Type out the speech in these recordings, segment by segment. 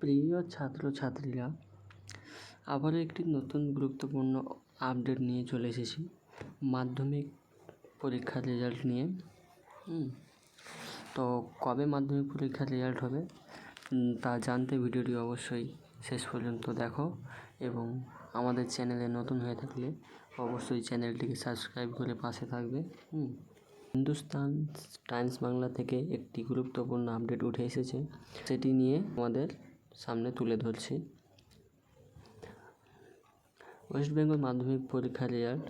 প্রিয় ছাত্রছাত্রীরা, আবারও একটি নতুন গুরুত্বপূর্ণ আপডেট নিয়ে চলে এসেছি। মাধ্যমিক পরীক্ষার রেজাল্ট নিয়ে। তো কবে মাধ্যমিক পরীক্ষার রেজাল্ট হবে তা জানতে ভিডিওটি অবশ্যই শেষ পর্যন্ত দেখো এবং আমাদের চ্যানেলে নতুন হয়ে থাকলে অবশ্যই চ্যানেলটিকে সাবস্ক্রাইব করে পাশে থাকবে। হিন্দুস্তান টাইমস বাংলা থেকে একটি গুরুত্বপূর্ণ আপডেট উঠে এসেছে। সেটি নিয়ে আমাদের সামনে তুলে ধরছি। ওয়েস্ট বেঙ্গল মাধ্যমিক পরীক্ষার রেজাল্ট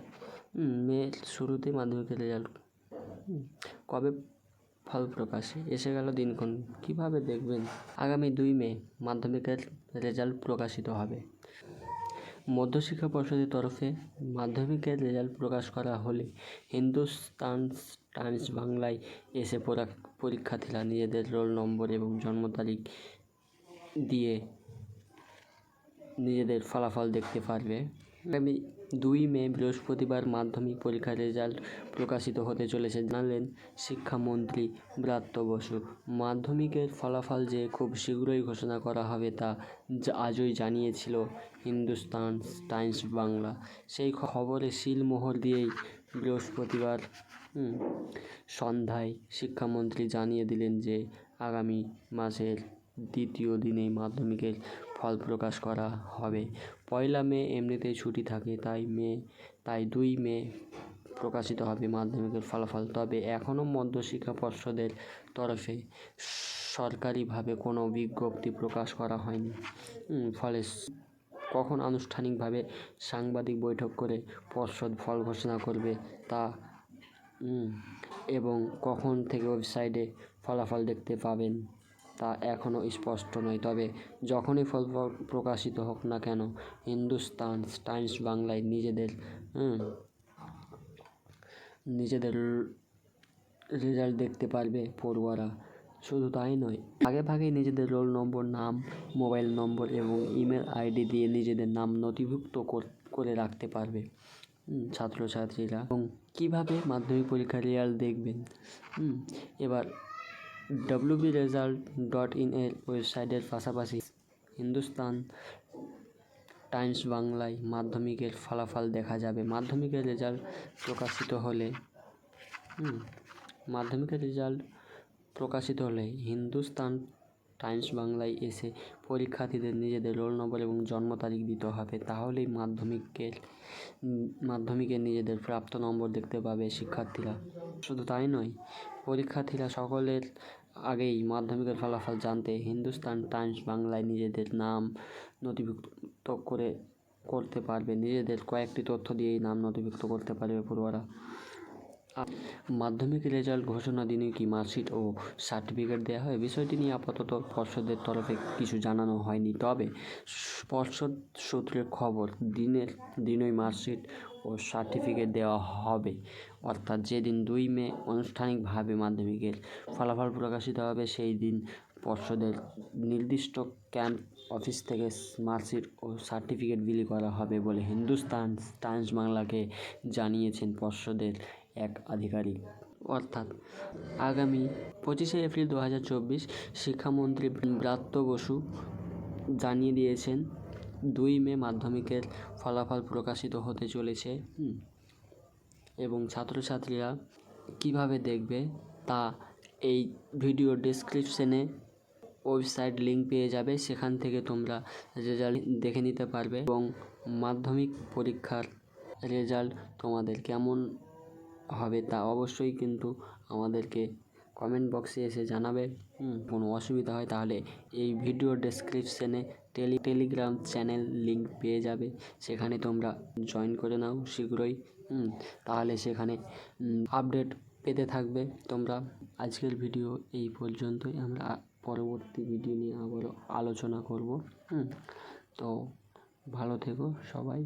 মে শুরুতেই মাধ্যমিকের রেজাল্ট কবে ফল প্রকাশে? এসে গেল দিনক্ষণ। কীভাবে দেখবেন? আগামী দুই মে মাধ্যমিকের রেজাল্ট প্রকাশিত হবে। মধ্যশিক্ষা পর্ষদের তরফে মাধ্যমিকের রেজাল্ট প্রকাশ করা হলে হিন্দুস্তান টাইমস বাংলায় এসে পরা- পরীক্ষার্থীরা নিজেদের রোল নম্বর এবং জন্ম তারিখ দিয়ে নিজেদের ফলাফল দেখতে পারবে। আগামী দুই মে বৃহস্পতিবার মাধ্যমিক পরীক্ষার রেজাল্ট প্রকাশিত হতে চলেছে। জানালেন শিক্ষামন্ত্রী ব্রাত্য বসু। মাধ্যমিকের ফলাফল যে খুব শীঘ্রই ঘোষণা করা হবে তা আজই জানিয়েছিল হিন্দুস্তান টাইমস বাংলা। সেই খবরে সিলমোহর দিয়েই বৃহস্পতিবার সন্ধ্যায় শিক্ষামন্ত্রী জানিয়ে দিলেন যে আগামী মাসের দ্বিতীয় দিনেই মাধ্যমিকের ফল প্রকাশ করা হবে। পয়লা মে এমনিতেই ছুটি থাকে, তাই মে, তাই দুই মে প্রকাশিত হবে মাধ্যমিকের ফলাফল। তবে এখনও মধ্যশিক্ষা পর্ষদের তরফে সরকারিভাবে কোনো বিজ্ঞপ্তি প্রকাশ করা হয়নি। ফলে কখন আনুষ্ঠানিকভাবে সাংবাদিক বৈঠক করে পর্ষদ ফল ঘোষণা করবে তা এবং কখন থেকে ওয়েবসাইটে ফলাফল দেখতে পাবেন তা এখনও স্পষ্ট নয়। তবে যখনই ফল প্রকাশিত হোক না কেন, হিন্দুস্তান, টাইমস বাংলায় নিজেদের নিজেদের রেজাল্ট দেখতে পারবে পড়ুয়ারা। শুধু তাই নয় আগে ভাগেই নিজেদের রোল নম্বর, নাম, মোবাইল নম্বর এবং ইমেল আইডি দিয়ে নিজেদের নাম নথিভুক্ত করে রাখতে পারবে ছাত্রছাত্রীরা। এবং কীভাবে মাধ্যমিক পরীক্ষার রেজাল্ট দেখবেন এবার ডব্লিউবি রেজাল্ট ডট ইন এর ওয়েবসাইটের পাশাপাশি হিন্দুস্তান টাইমস বাংলায় মাধ্যমিকের ফলাফল দেখা যাবে। মাধ্যমিকের রেজাল্ট প্রকাশিত হলে মাধ্যমিকের রেজাল্ট প্রকাশিত হলে হিন্দুস্তান টাইমস বাংলায় এসে পরীক্ষার্থীদের নিজেদের রোল নম্বর এবং জন্ম তারিখ দিতে হবে। তাহলেই মাধ্যমিকের উম, মাধ্যমিকে নিজেদের প্রাপ্ত নম্বর দেখতে পাবে শিক্ষার্থীরা। শুধু তাই নয় পরীক্ষার্থীরা সকলের আগেই মাধ্যমিকের ফলাফল জানতে হিন্দুস্তান টাইমস বাংলায় নিজেদের নাম নথিভুক্ত করে করতে পারবে। নিজেদের কয়েকটি তথ্য দিয়েই নাম নথিভুক্ত করতে পারবে পড়ুয়ারা। মাধ্যমিক রেজাল্ট ঘোষণা দিনে কি মার্কশিট ও সার্টিফিকেট দেওয়া হয়? বিষয়টি নিয়ে আপাতত পর্ষদের তরফে কিছু জানানো হয়নি। তবে পর্ষদ সূত্রের খবর দিনের দিনই মার্কশিট ও সার্টিফিকেট দেওয়া হবে। অর্থাৎ যেদিন দুই মে আনুষ্ঠানিকভাবে মাধ্যমিকের ফলাফল প্রকাশিত হবে, সেই দিন পর্ষদের নির্দিষ্ট ক্যাম্প অফিস থেকে মার্কশিট ও সার্টিফিকেট বিলি করা হবে বলে হিন্দুস্তান টাইমস বাংলাকে জানিয়েছেন পর্ষদের এক আধিকারিক। অর্থাৎ আগামী পঁচিশে এপ্রিল দু হাজার চব্বিশ শিক্ষামন্ত্রী ব্রাত্য বসু জানিয়ে দিয়েছেন, দুই মে মাধ্যমিকের ফলাফল প্রকাশিত হতে চলেছে। এবং ছাত্রছাত্রীরা কীভাবে দেখবে তা এই ভিডিও ডেসক্রিপশনে ওয়েবসাইট লিঙ্ক পেয়ে যাবে। সেখান থেকে তোমরা রেজাল্ট দেখে নিতে পারবে এবং মাধ্যমিক পরীক্ষার রেজাল্ট তোমাদের কেমন হবে তা অবশ্যই কিন্তু আমাদেরকে কমেন্ট বক্সে এসে জানাবে। কোনো অসুবিধা হয় তাহলে এই ভিডিও ডেসক্রিপশনে টেলি টেলিগ্রাম চ্যানেল লিঙ্ক পেয়ে যাবে। সেখানে তোমরা জয়েন করে নাও শীঘ্রই। তাহলে সেখানে আপডেট পেতে থাকবে তোমরা। আজকের ভিডিও এই পর্যন্তই। আমরা পরবর্তী ভিডিও নিয়ে আবারও আলোচনা করব। তো ভালো থেকো সবাই।